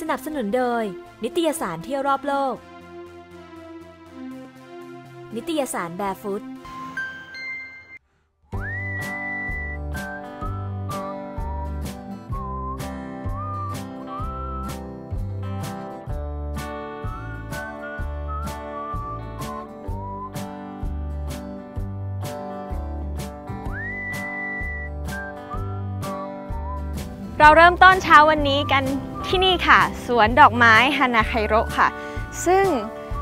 สนับสนุนโดย นิตยสารเที่ยวรอบโลก นิตยสารแบรฟุตเราเริ่มต้นเช้าวันนี้กัน ที่นี่ค่ะ สวนดอกไม้ฮานาไคโรค่ะ ซึ่ง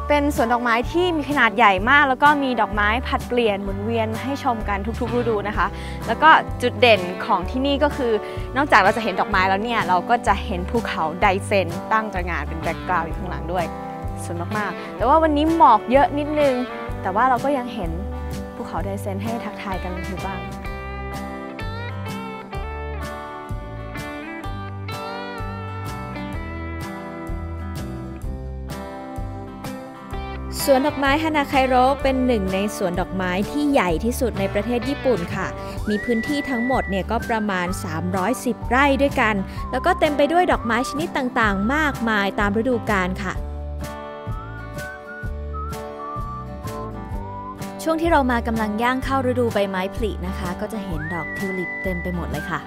เป็นสวนดอกไม้ที่มีขนาดใหญ่มาก แล้วก็มีดอกไม้ผัดเปลี่ยนหมุนเวียนให้ชมกันทุกๆฤดูนะคะ แล้วก็จุดเด่นของที่นี่ก็คือ นอกจากเราจะเห็นดอกไม้แล้วเนี่ย เราก็จะเห็นภูเขาไดเซนตั้งตระงานเป็นแบ็กกราวด์อยู่ข้างหลังด้วยสวยมากๆ แต่ว่าวันนี้หมอกเยอะนิดนึง แต่ว่าเราก็ยังเห็นภูเขาไดเซนให้ทักทายกันอยู่บ้าง สวนดอกไม้ฮานาไคโรเป็นหนึ่งในสวนดอกไม้ที่ใหญ่ที่สุดในประเทศญี่ปุ่นค่ะ มีพื้นที่ทั้งหมดเนี่ยก็ประมาณ 310 ไร่ด้วยกัน แล้วก็เต็มไปด้วยดอกไม้ชนิดต่างๆ มากมายตามฤดูกาลค่ะช่วงที่เรามากำลังย่างเข้าฤดูใบไม้ผลินะคะ ก็จะเห็นดอกทิวลิปเต็มไปหมดเลยค่ะ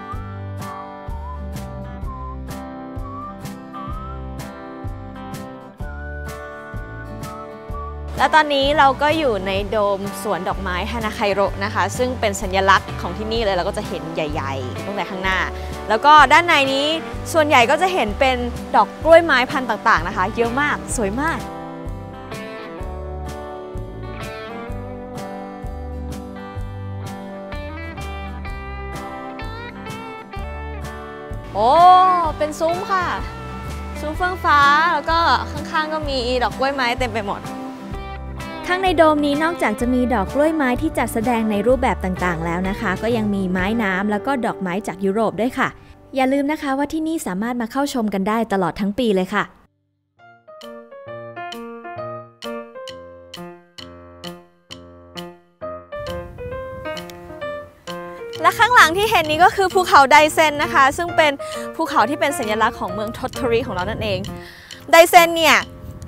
และตอนนี้เราก็อยู่ในโดมสวนดอกไม้ฮานาไคโรนะคะ ซึ่งเป็นสัญลักษณ์ของที่นี่เลยเราก็จะเห็นใหญ่ๆตั้งแต่ข้างหน้า แล้วก็ด้านในนี้ส่วนใหญ่ก็จะเห็นเป็นดอกกล้วยไม้พันธุ์ต่างๆนะคะ เยอะมากสวยมากโอ้ เป็นซุ้มค่ะ ซุ้มเฟื่องฟ้า แล้วก็ข้างๆ ก็มีดอกกล้วยไม้เต็มไปหมด ข้างในโดมนี้นอกจากจะมีดอกกล้วยไม้ที่จัดแสดงในรูปแบบต่างๆ แล้วนะคะ ก็ยังมีไม้น้ำแล้วก็ดอกไม้จากยุโรปด้วยค่ะ อย่าลืมนะคะว่าที่นี่สามารถมาเข้าชมกันได้ตลอดทั้งปีเลยค่ะและข้างหลังที่เห็นนี้ก็คือภูเขาไดเซนนะคะ ซึ่งเป็นภูเขาที่เป็นสัญลักษณ์ของเมืองทอตทริของเรานั่นเอง ไดเซนเนี่ย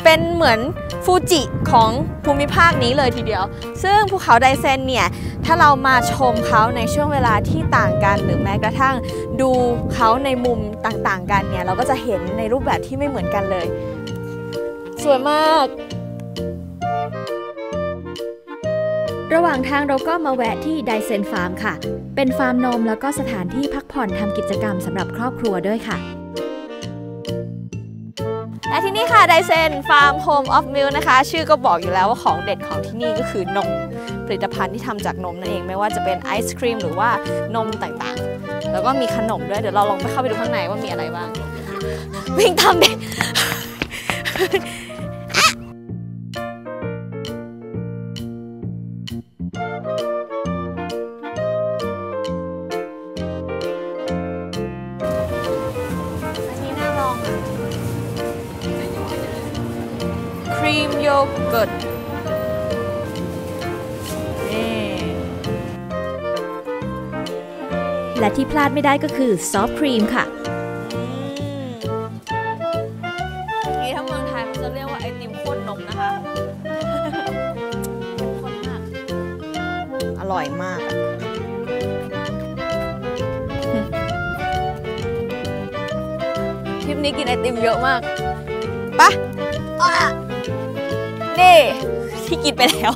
เป็นเหมือนฟูจิของภูมิภาคนี้เลยทีเดียว ซึ่งภูเขาไดเซนเนี่ยถ้าเรามาชมเขาในช่วงเวลาที่ต่างกันหรือแม้กระทั่งดูเขาในมุมต่างๆ กันเนี่ยเราก็จะเห็นในรูปแบบที่ไม่เหมือนกันเลย สวยมาก ระหว่างทางเราก็มาแวะที่ไดเซนฟาร์มค่ะ เป็นฟาร์มนมแล้วก็สถานที่พักผ่อนทำกิจกรรมสำหรับครอบครัวด้วยค่ะและ ที่นี่ค่ะไดเซนฟาร์มโฮมออฟมิลนะคะ ชื่อก็บอกอยู่แล้วว่าของเด็ดของที่นี่ก็คือนมผลิตภัณฑ์ที่ทำจากนมนั่นเอง ไม่ว่าจะเป็นไอศครีมหรือว่านมต่างๆ แล้วก็มีขนมด้วย เดี๋ยวเราลองไปเข้าไปดูข้างในว่ามีอะไรบ้างวิ่งทำเด็ก รีมโยเกิร์ตนี่และที่พลาดไม่ได้ก็คือซอฟต์ครีมค่ะนี่ถ้าเมืองไทยเขาจะเรียกว่าไอติมข้นนมนะคะเข้มข้นมาก อร่อยมากอะทริปนี้กินไอติมเยอะมากปะอะ นี่ที่กินไปแล้ว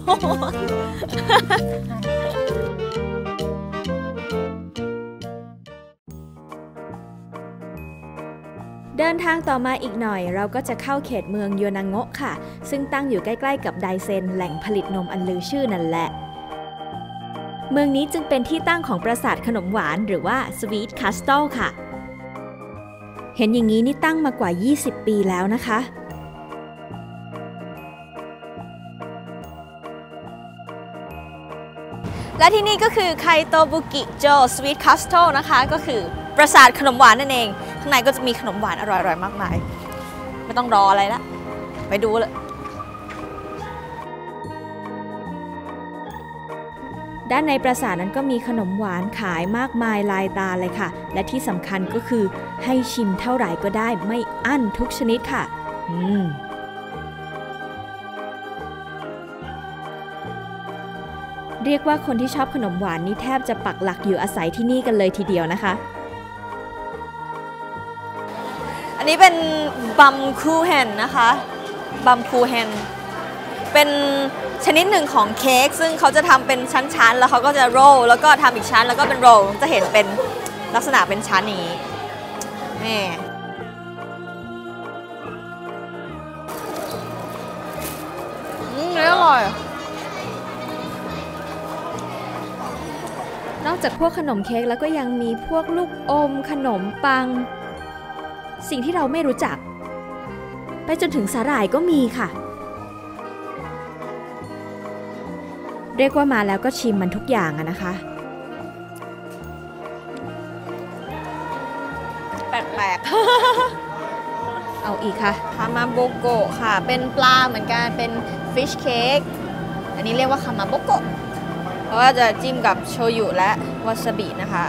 เดินทางต่อมาอีกหน่อย เราก็จะเข้าเขตเมืองโยนางโงะค่ะ ซึ่งตั้งอยู่ใกล้ๆกับไดเซนแหล่งผลิตนมอันลือชื่อนั่นแหละ เมืองนี้จึงเป็นที่ตั้งของปราสาทขนมหวานหรือว่าสวีทคาสต l ค่ะ เห็นอย่างนี้นี่ตั้งมากว่า 20 ปีแล้วนะคะ และที่นี่ก็คือไคโตบุกิโจสวีทคัสโตนะคะ ก็คือปราสาทขนมหวานนั่นเอง ข้างในก็จะมีขนมหวานอร่อยๆ มากมาย ไม่ต้องรออะไรละไปดูเลยด้านในปราสาทนั้นก็มีขนมหวานขายมากมายลายตาเลยค่ะ และที่สำคัญก็คือให้ชิมเท่าไหร่ก็ได้ไม่อั้นทุกชนิดค่ะ อืม เรียกว่าคนที่ชอบขนมหวานนี่แทบจะปักหลักอยู่อาศัยที่นี่กันเลยทีเดียวนะคะ อันนี้เป็นบัมคูแฮนนะคะบัมคูแฮนเป็นชนิดหนึ่งของเค้กซึ่งเขาจะทำเป็นชั้นๆ แล้วเขาก็จะโรลแล้วก็ทำอีกชั้นแล้วก็เป็นโรลจะเห็นเป็นลักษณะเป็นชั้นนี้นี่อืมอร่อย นอกจากพวกขนมเค้กแล้วก็ยังมีพวกลูกอม ขนมปัง สิ่งที่เราไม่รู้จัก ไปจนถึงสาหร่ายก็มีค่ะ เรียกว่ามาแล้วก็ชิมมันทุกอย่างอะนะคะ แปลกๆเอาอีกค่ะคามาโบโกะค่ะ เป็นปลาเหมือนกัน เป็นฟิชเค้ก อันนี้เรียกว่าคามาโบโกะ เพราะว่าจะจิ้มกับโชยุและวาซาบินะคะ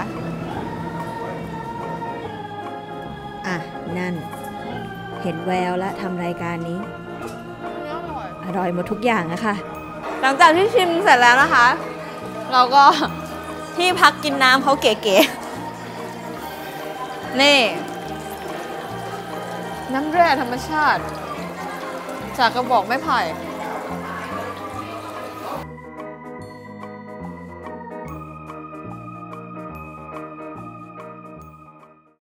อะ นั่น เห็นแววแล้วทำรายการนี้ อร่อยหมดทุกอย่างอะค่ะหลังจากที่ชิมเสร็จแล้วนะคะ เราก็ที่พักกินน้ำเขาเก๋ๆ นี่ น้ำแร่ธรรมชาติ จากกระบอกไม้ไผ่